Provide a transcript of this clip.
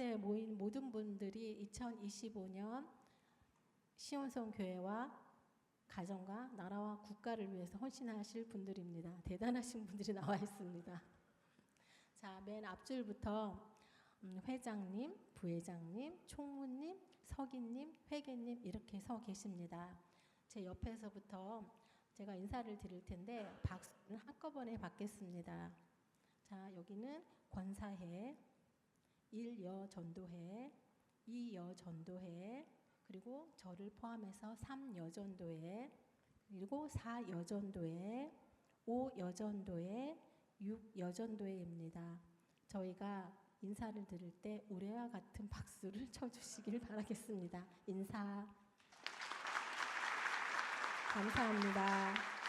이곳에 모인 모든 분들이 2025년 시온성 교회와 가정과 나라와 국가를 위해서 헌신하실 분들입니다. 대단하신 분들이 나와 있습니다. 자, 맨 앞줄부터 음, 회장님, 부회장님, 총무님, 서기님, 회계님 이렇게 서 계십니다. 제 옆에서부터 제가 인사를 드릴 텐데 박수는 한꺼번에 받겠습니다. 자, 여기는 권사회, 일여 전도회, 이여 전도회, 그리고 저를 포함해서 삼여 전도회, 그리고 사여 전도회, 오여 전도회, 육여 전도회입니다. 저희가 인사를 드릴 때 우레와 같은 박수를 쳐주시길 바라겠습니다. 인사. 감사합니다.